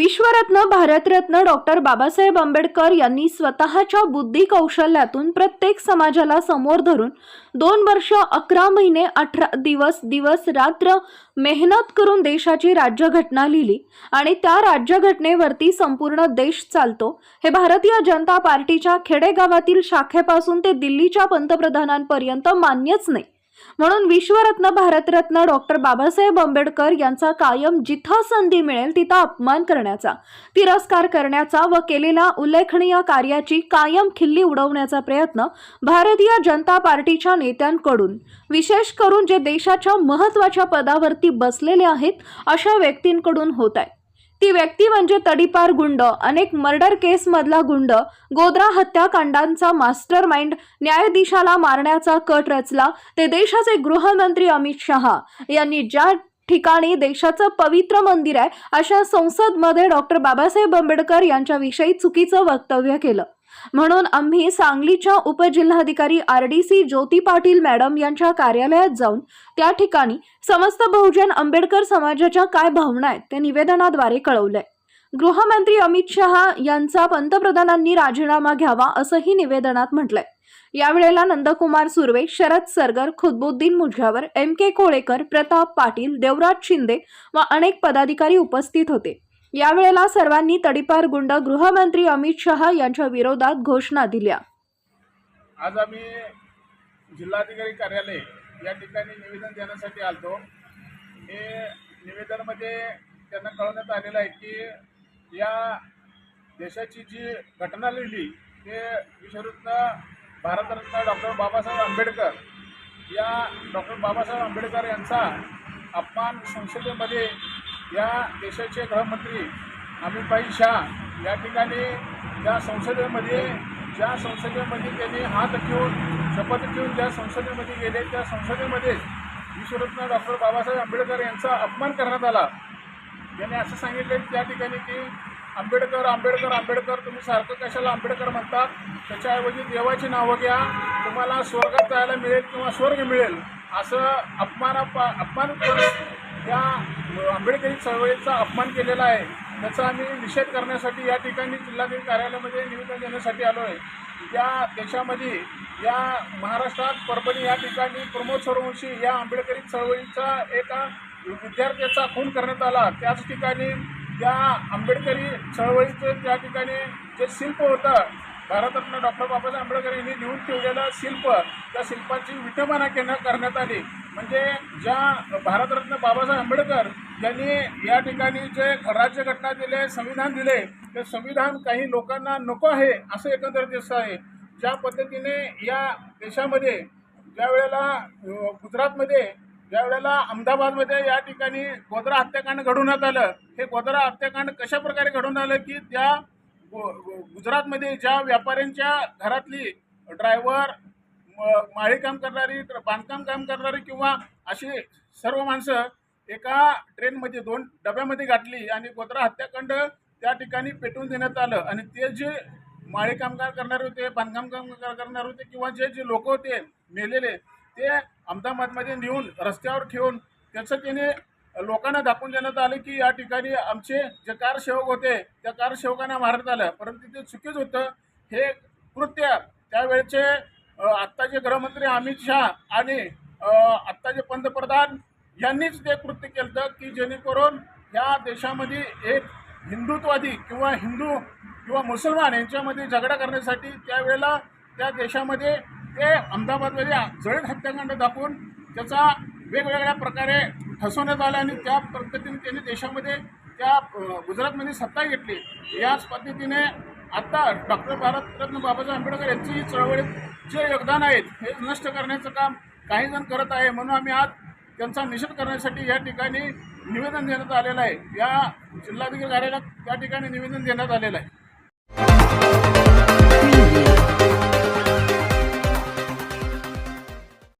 विश्वरत्न भारतरत्न डॉक्टर बाबासाहेब आंबेडकर यांनी स्वतःच्या बुद्धी कौशल्यातून प्रत्येक समाजाला समोर धरून दोन वर्ष अकरा महिने अठरा दिवस दिवस रात्र मेहनत करून देशाची राज्यघटना लिहिली आणि त्या राज्यघटनेवरती संपूर्ण देश चालतो. हे भारतीय जनता पार्टीच्या खेडेगावातील शाखेपासून ते दिल्लीच्या पंतप्रधानांपर्यंत मान्यच नाही. म्हणून विश्वरत्न भारतरत्न डॉक्टर बाबासाहेब आंबेडकर यांचा कायम जिथं संधी मिळेल तिथं अपमान करण्याचा तिरस्कार करण्याचा व केलेल्या उल्लेखनीय कार्याची कायम खिल्ली उडवण्याचा प्रयत्न भारतीय जनता पार्टीच्या नेत्यांकडून विशेष करून जे देशाच्या महत्त्वाच्या पदावरती बसलेले आहेत अशा व्यक्तींकडून होत आहे. ती व्यक्ती म्हणजे तडीपार गुंड अनेक मर्डर केसमधला गुंड गोद्रा हत्याकांडांचा मास्टर माइंड न्यायाधीशाला मारण्याचा कट रचला ते देशाचे गृहमंत्री अमित शहा यांनी ज्या ठिकाणी देशाचं पवित्र मंदिर आहे अशा संसदमध्ये डॉक्टर बाबासाहेब आंबेडकर यांच्याविषयी चुकीचं वक्तव्य केलं. म्हणून आम्ही सांगलीच्या उपजिल्हाधिकारी R D C Jyoti Patil madam यांच्या कार्यालयात जाऊन त्या ठिकाणी समस्त बहुजन आंबेडकर समाजाच्या काय भावना आहेत ते निवेदनाद्वारे कळवलंय. गृहमंत्री अमित शहा यांचा पंतप्रधानांनी राजीनामा घ्यावा असंही निवेदनात म्हटलंय. यावेळेला नंदकुमार सुर्वे शरद सरगर खुदबुद्दीन मुजावर एम के कोळेकर प्रताप पाटील देवराज शिंदे व अनेक पदाधिकारी उपस्थित होते. यावेळेला सर्वांनी तडीपार गुंड गृहमंत्री अमित शहा यांच्या विरोधात घोषणा दिल्या. आज आम्ही जिल्हाधिकारी कार्यालय या ठिकाणी निवेदन देण्यासाठी आलतो. हे निवेदनामध्ये त्यांना कळवण्यात आलेलं आहे की या देशाची जी घटना लिहिली ते विश्वरत्न भारतरत्न डॉक्टर बाबासाहेब आंबेडकर या डॉक्टर बाबासाहेब आंबेडकर यांचा अपमान संसदेमध्ये या देशाचे गृहमंत्री अमितभाई शाह या ठिकाणी या संसदेमध्ये ज्या संसदेमध्ये त्यांनी हात ठेवून शपथ घेऊन ज्या संसदेमध्ये गेले त्या संसदेमध्ये विश्वरत्न डॉक्टर बाबासाहेब आंबेडकर यांचा अपमान करण्यात आला. त्यांनी असं सांगितलं की त्या ठिकाणी की आंबेडकर आंबेडकर आंबेडकर तुम्ही सारखं कशाला आंबेडकर म्हणतात त्याच्याऐवजी देवाची नावं घ्या. तुम्हाला स्वर्गात जायला मिळेल किंवा स्वर्ग मिळेल. असं अपमान अपमान या आंबेडकरी चळवळीचा अपमान केलेला आहे त्याचा आम्ही निषेध करण्यासाठी या ठिकाणी जिल्हाधिकारी कार्यालयामध्ये निवेदन देण्यासाठी आलो आहे. या देशामध्ये या महाराष्ट्रात परभणी या ठिकाणी प्रमोद सूर्यवंशी या आंबेडकरी चळवळीचा एका विद्यार्थ्याचा खून करण्यात आला. त्याच ठिकाणी त्या आंबेडकरी चळवळीचं त्या ठिकाणी जे शिल्प होतं भारतरत्न डॉक्टर बाबासाहेब आंबेडकर यांनी लिहून ठेवलेलं शिल्प त्या शिल्पाची विटंबना केलं करण्यात आली. म्हणजे ज्या भारतरत्न बाबासाहेब आंबेडकर यांनी या ठिकाणी जे राज्यघटना दिले संविधान दिले ते संविधान काही लोकांना नको आहे असं एकंदरीत दिसत आहे. ज्या पद्धतीने या देशामध्ये ज्या वेळेला गुजरातमध्ये ज्या वेळेला अहमदाबादमध्ये या ठिकाणी गोधरा हत्याकांड घडवण्यात आलं हे गोधरा हत्याकांड कशा प्रकारे घडवून आलं की त्या गुजरातमध्ये ज्या व्यापाऱ्यांच्या घरातली ड्रायव्हर माळीकाम करणारी बांधकाम काम करणारी किंवा अशी सर्व माणसं एका ट्रेनमध्ये दोन डब्यामध्ये गाठली आणि गोत्रा हत्याकांड त्या ठिकाणी पेटवून देण्यात आलं आणि ते जे माळी कामगार करणारे होते बांधकाम कामगार करणारे होते किंवा जे जे लोक होते मेलेले ते अहमदाबादमध्ये नेऊन रस्त्यावर ठेवून त्याचं त्याने लोकांना दाखवून देण्यात आले की या ठिकाणी आमचे जे कारसेवक होते त्या कारसेवकांना मारण्यात आलं. परंतु ते चुकीच होतं. हे कृत्य त्यावेळेचे आत्ताचे गृहमंत्री अमित शहा आणि आत्ताचे पंतप्रधान यांनीच ते कृत्य केलं की जेणेकरून या देशामध्ये एक हिंदुत्वादी किंवा हिंदू किंवा मुसलमान यांच्यामध्ये झगडा करण्यासाठी त्यावेळेला त्या देशामध्ये ते अहमदाबादमध्ये जळीत हत्याकांड दाखवून त्याचा वेगवेगळ्या प्रकारे फसवण्यात आलं आणि त्या पद्धतीने त्यांनी देशामध्ये त्या गुजरातमध्ये सत्ता घेतली. याच पद्धतीने आत्ता डॉक्टर भारतरत्न बाबासाहेब आंबेडकर यांची ही चळवळीत जे योगदान आहेत हे नष्ट करण्याचं काम काही जण करत आहे. म्हणून आम्ही आज त्यांचा निषेध करण्यासाठी या ठिकाणी निवेदन देण्यात आलेलं आहे. या जिल्हाधिकारी कार्यालयात त्या ठिकाणी निवेदन देण्यात आलेलं आहे.